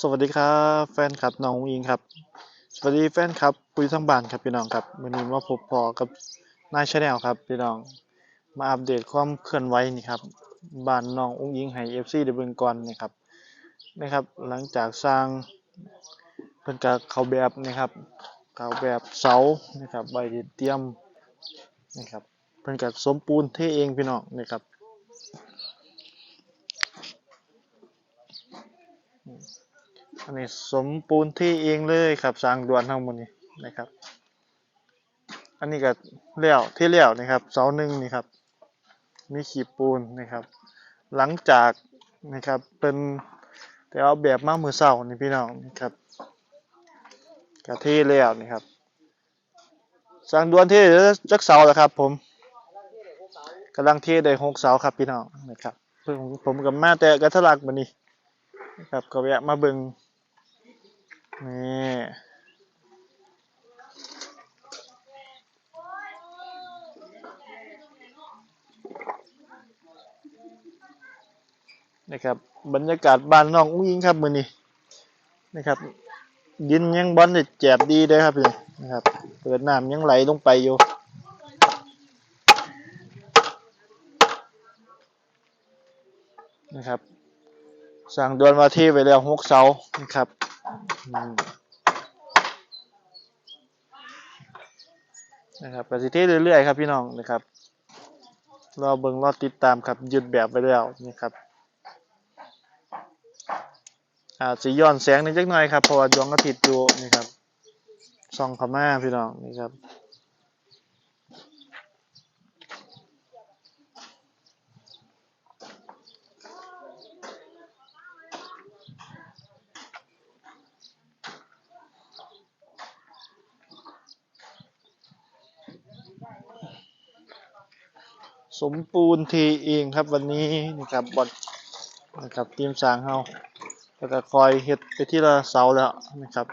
สวัสดีครับแฟนคลับน้องอิงครับ สวัสดีแฟนคลับปุยทั้งบ้านครับพี่น้องครับวันนี้มาพบพอกับนายชาแนลครับพี่น้องมาอัปเดตความเคลื่อนไหวนี่ครับบ้านน้องอุ้งอิงให้เอฟซีได้เบิ่งก่อนนี่ครับนะครับหลังจากสร้างเพิ่นก็เขาแบบนะครับเขาแบบเสานะครับใบที่เตรียมนะครับเพิ่นก็สมปูนเท่เองพี่น้องนะครับ อันนี้สมปูนที่เองเลยครับสร้างด่วนทั้งหมดนี้นะครับ อันนี้ก็เลี้ยวที่เลี้ยวนะครับเสาหนึ่งนี่ครับมีขีดปูนนะครับ หลังจากนะครับเป็นแต่เอาแบบมามือเสานี่พี่น้องนะครับกะที่เลี้ยวนี่ครับสร้างด่วนที่จักเสาแล้วครับ ผมกำลังเทได้หกเสาครับพี่น้องนะครับเพิ่งผมกับมาแต่กระทลักบันนี้นะครับก็แวะมาเบิ่ง นี่นะครับบรรยากาศบ้านน้องอุ้งอิงครับมือนี้นะครับ ดินยังบอลได้แจบดีเลยครับนี่นะครับเปิดน้ำยังไหลลงไปอยู่นะครับสั่งดวนมาที่ไปแล้วหกเสานะครับ นะครับก็สิเทเรื่อยๆครับพี่น้องนะครับ รอเบิงรอติดตามครับหยุดแบบไปแล้วนี่ครับอาจจะย้อนแสงนิดจักหน่อยครับเพราะว่าดวงอาทิตย์อยู่นี่ครับส่องเข้ามาพี่น้องนี่ครับ สมปูนทีเองครับวันนี้นี่ครับบอลนะครับทีมสร้างเฮาแล้วก็คอยเฮ็ดไปที่ละเสาแล้วนะครับ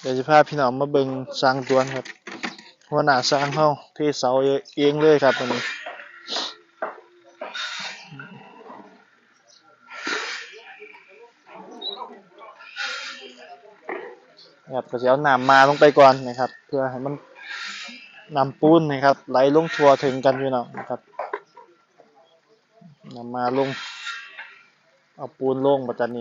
เดี๋ยวจะพาพี่น้องมาเบิงสร้างดวนครับหัวหน้าสร้างเฮาเทเสาเองเลยครับวันนี้ ครับก็จะเอาน้ำมาลงไปก่อนนะครับ เพื่อให้มันนำปูนนะครับไหลลงทัวถึงกันอยู่เนาะนะครับนำมาลงเอาปูนลงปัจจุบัน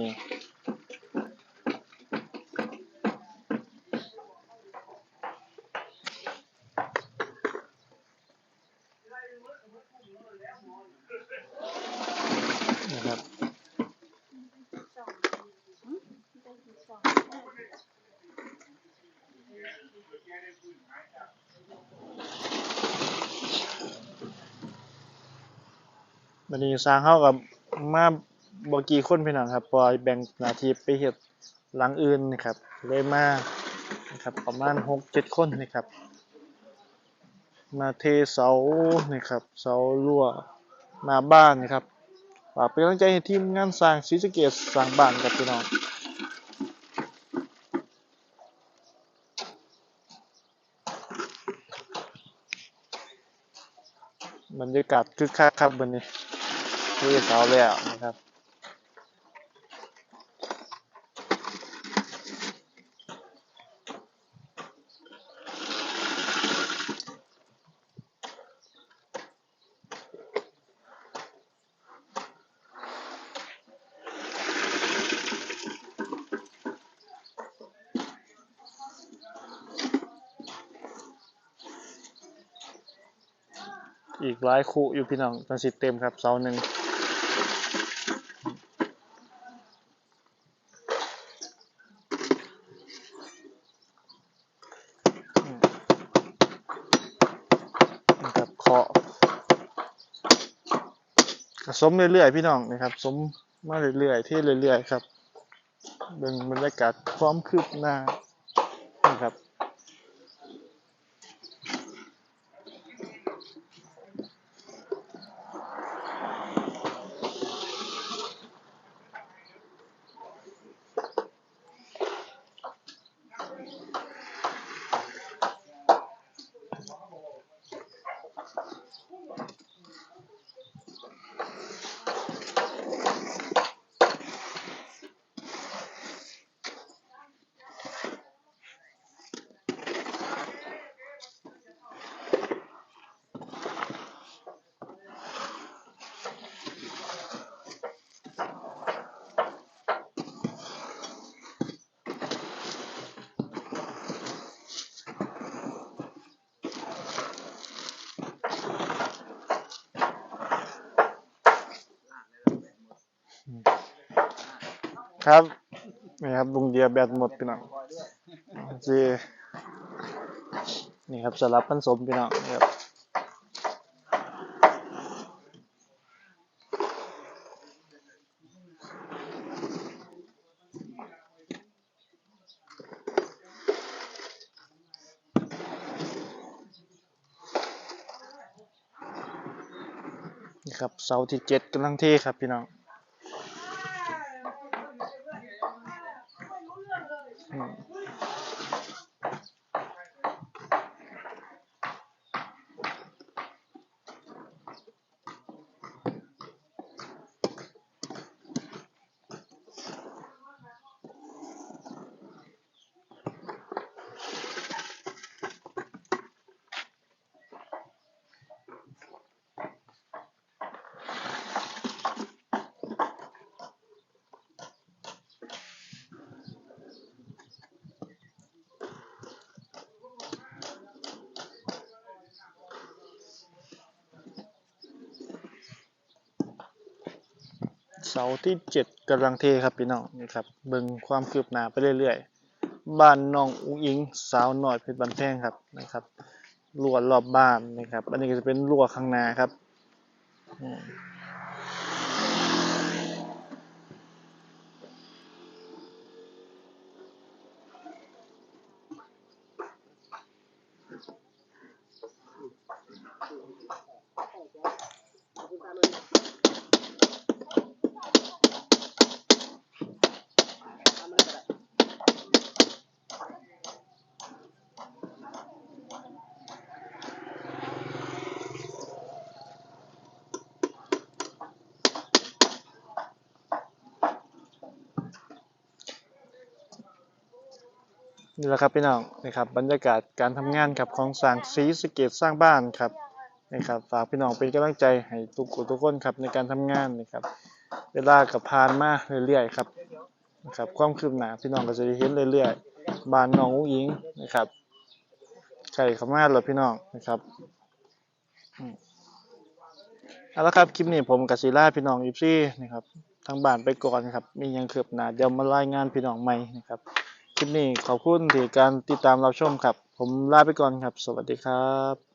วันนี้สร้างเข้ากับมาบกี่คนพี่น้องครับปล่อยแบ่งนาทีไปเฮ็ดหลังอื่นนะครับเลยมานะครับประมาณหกเจ็ดคนนะครับ มาเทเสานะครับเสารั่วหน้าบ้านนะครับฝากเป็นกำลังใจให้ทีมงานสร้างศรีสะเกษสร้างบ้านกับพี่น้องบรรยากาศคึกคักครับวันนี้ ที่เสาแล้วนะครับ อีกหลายคู่อยู่พี่น้องตอนสิเต็มครับเสาหนึ่งอืมนะครับเคาะก็ สมเรื่อยๆพี่น้องนะครับ สมมาเรื่อยๆที่เรื่อยๆครับเบิ่งบรรยากาศความคืบหน้านะครับ อ ครับนี่ครับลุงเดียแบตหมดพี่น้องโอเคนี่ครับสลับผสมพี่น้องนี่ครับนี่ครับเสาที่เจ็ดกำลังเทครับพี่น้อง สาที่เจ็ดกำลังเทครับพี่น้องนี่ครับเบิ่งความคืบหน้าไปเรื่อยๆ บ้านน้องอุ้งอิงสาวหน่อยเพชรบันแพงครับนะครับรั้วรอบบ้านนะครับ อันนี้ก็จะเป็นรั้วข้างหน้าครับ นี่แหละครับพี่น้องนะครับบรรยากาศการทำงานครับของสร้างสีสเกตสร้างบ้านครับนะครับฝากพี่น้องเป็นกำลังใจให้ทุกคนทุกคนครับในการทำงานนะครับ เวลากับผ่านมาเรื่อยๆครับนะครับความคืบหน้าพี่น้องก็จะได้เห็นเรื่อยๆบ้านน้องอุ้งอิงนะครับไก่ขาวมาแล้วพี่น้องนะครับเอาละครับคลิปนี้ผมกับศิลาพี่น้องอีซี่นะครับทางบ้านไปก่อนครับมียังคืบหน้าเดี๋ยวมารายงานพี่น้องใหม่นะครับ คลิปนี้ขอบคุณที่การติดตามรับชมครับ ผมลาไปก่อนครับ สวัสดีครับ